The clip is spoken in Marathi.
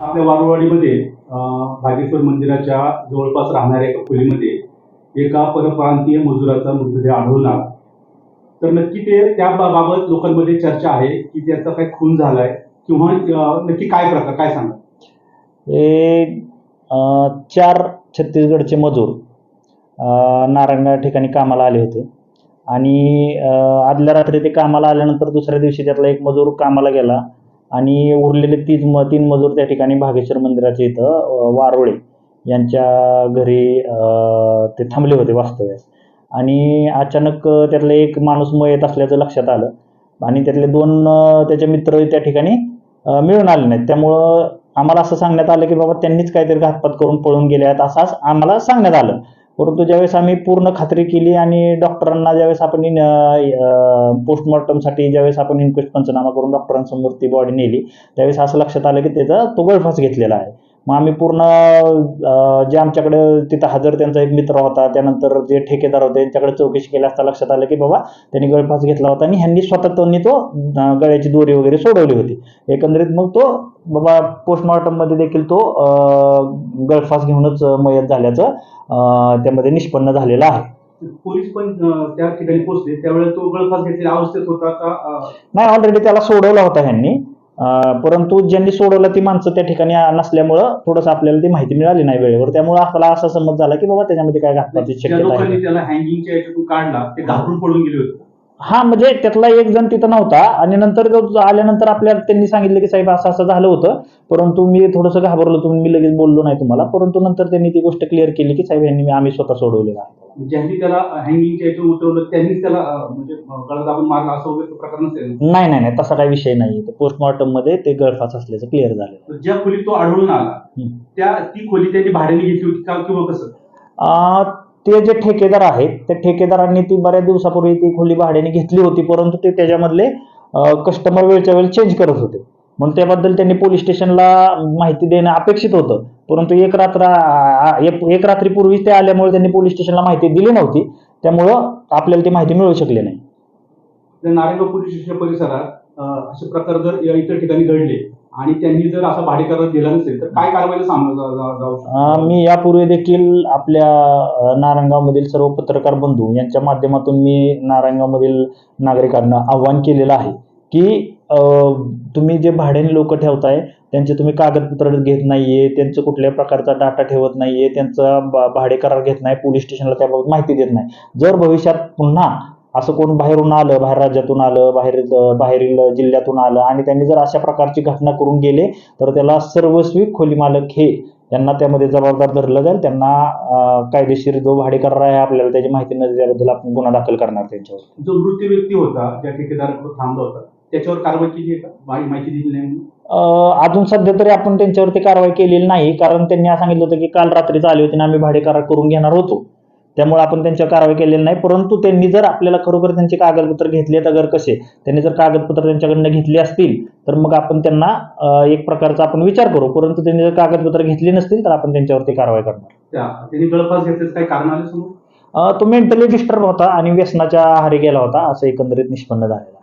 आपल्या वारुवाडीमध्ये भागेश्वर मंदिराच्या जवळपास राहणाऱ्या एका खोलीमध्ये एका परप्रांतीय मजुराचा मृतदेह आढळला तर नक्की ते त्या बाबत लोकांमध्ये चर्चा आहे की त्याचा काय खून झालाय किंवा नक्की काय प्रकार काय सांगा? हे चार छत्तीसगडचे मजूर अं, ठिकाणी कामाला आले होते. आणि आदल्या रात्री ते कामाला आल्यानंतर दुसऱ्या दिवशी त्यातला एक मजूर कामाला गेला आणि उरलेले तीन म तीन मजूर त्या ठिकाणी भागेश्वर मंदिराच्या इथं वारोळे यांच्या घरी ते थांबले होते वास्तव्यास. आणि अचानक त्यातलं त्यातला एक माणूस मयत असल्याचं लक्षात आलं आणि त्यातले दोन त्याचे मित्र त्या ठिकाणी मिळून आले नाहीत. त्यामुळं आम्हाला असं सांगण्यात आलं की बाबा त्यांनीच काहीतरी घातपात करून पळून गेले आहेत असं आम्हाला सांगण्यात आलं. परंतु ज्यावेळेस आम्ही पूर्ण खात्री केली आणि डॉक्टरांना ज्यावेळेस आपण पोस्टमॉर्टमसाठी ज्यावेळेस आपण इन्क्वेस्ट पंचनामा करून डॉक्टरांसमोर ती बॉडी नेली त्यावेळेस असं लक्षात आलं की त्याचा तो गळफास घेतलेला आहे. मग आम्ही पूर्ण जे आमच्याकडे तिथं हजर त्यांचा एक मित्र होता त्यानंतर जे ठेकेदार होते त्यांच्याकडे चौकशी केली असता लक्षात आलं की बाबा त्यांनी गळफास घेतला होता आणि ह्यांनी स्वतः त्यांनी तो गळ्याची दोरी वगैरे सोडवली होती. एकंदरीत मग तो बाबा पोस्टमॉर्टममध्ये देखील तो गळफास घेऊनच मयत झाल्याचं त्यामध्ये निष्पन्न झालेलं आहे. पोलीस पण त्या ठिकाणी पोहोचले. त्यावेळेस तो गळफास घेतलेल्या अवस्थेत होता का? नाही ऑलरेडी त्याला सोडवला होता ह्यांनी. परंतु ज्यांनी सोडवलं ती माणसं त्या ठिकाणी नसल्यामुळं थोडंसं आपल्याला ती माहिती मिळाली नाही वेळेवर. त्यामुळे आपल्याला असा समज झाला की बाबा त्याच्यामध्ये काय ज्या शक्यता आहे. काढला ते घाबरून पळून गेले होते. हा म्हणजे त्यातला एक जण तिथं नव्हता आणि नंतर तो आल्यानंतर आपल्याला त्यांनी सांगितलं की साहेब असं असं झालं होतं. परंतु मी थोडंसं घाबरलो तुम्ही मी लगेच बोललो नाही तुम्हाला. परंतु नंतर त्यांनी ती गोष्ट क्लिअर केली की साहेब यांनी आम्ही स्वतः सोडवलेलं आहे. ज्यांनी त्याला हँगिंगच्या याच्यातून उतरवलं त्याला म्हणजे अं, गळा दाबून मारला असं वगैरे प्रकार नसेल? नाही नाही नाही तसा काही विषय नाही. पोस्टमॉर्टममध्ये ते गळफास असल्याचं क्लिअर झालं. ज्या खोलीत तो आढळून आला. त्या ती खोली त्यांनी भाड्याने घेतली होती का किंवा कसं? ते जे ठेकेदार आहेत त्या ठेकेदारांनी ती बऱ्याच दिवसापूर्वी ती खोली भाड्याने घेतली होती परंतु ते त्याच्यामधले कस्टमर वेळच्या वेळ चेंज करत होते. म्हणून त्याबद्दल त्यांनी पोलीस स्टेशनला माहिती देणं अपेक्षित होतं. परंतु एक रात्र एक एक रात्रीपूर्वी ते आल्यामुळे त्यांनी पोलीस स्टेशनला माहिती दिली नव्हती. त्यामुळं आपल्याला ती माहिती मिळू शकली नाही. नारायणगाव पोलीस स्टेशन परिसरात असे प्रकार जर इतर ठिकाणी घडले आणि त्यांनी जर असा भाडेकरार दिला नसेल तर काय कारवाईला सामोरं जाऊ शकतो? मी यापूर्वी देखील आपल्या नारंगामधील नारायणगावमधील सर्व पत्रकार बंधू यांच्या माध्यमातून मी नारायणगावमधील नागरिकांना आव्हान केलेलं आहे की तुम्ही जे भाड्याने लोक ठेवताय त्यांचे तुम्ही कागदपत्र घेत नाहीये त्यांचं कुठल्याही प्रकारचा डाटा ठेवत नाहीये त्यांचा भाडे करार घेत नाही पोलीस स्टेशनला त्याबाबत माहिती देत नाही. जर भविष्यात पुन्हा असं कोण बाहेरून आलं बाहेर राज्यातून आलं बाहेर बाहेरील जिल्ह्यातून आलं आणि त्यांनी जर अशा प्रकारची घटना करून गेले तर त्याला सर्वस्वी खोली मालक हे त्यांना त्यामध्ये जबाबदार धरलं जाईल. त्यांना कायदेशीर जो भाडे करार आहे आपल्याला त्याची माहिती न दिल्याबद्दल आपण गुन्हा दाखल करणार त्यांच्यावर. जो मृत्यू व्यक्ती होता ज्या ठेकेदाराकडे थांबला होता त्याच्यावर कारवाई केली माहिती दिली नाही अजून सध्या तरी आपण त्यांच्यावरती कारवाई केलेली नाही कारण त्यांनी सांगितलं होतं की काल रात्रीच आले होते आणि आम्ही भाडे करार करून घेणार होतो. त्यामुळे आपण त्यांच्यावर कारवाई केलेली नाही. परंतु त्यांनी जर आपल्याला खरोखर त्यांचे कागदपत्र घेतलेत अगर कसे त्यांनी जर कागदपत्र त्यांच्याकडनं घेतली असतील तर मग आपण त्यांना एक प्रकारचा आपण विचार करू. परंतु त्यांनी जर कागदपत्र घेतली नसतील तर आपण त्यांच्यावरती कारवाई करणार. त्या त्यांनी घेतल्याचं काही कारण आले समोर? तो मेंटली डिस्टर्ब होता आणि व्यसनाच्या आहारी गेला होता. असं एकंदरीत निष्पन्न झालेलं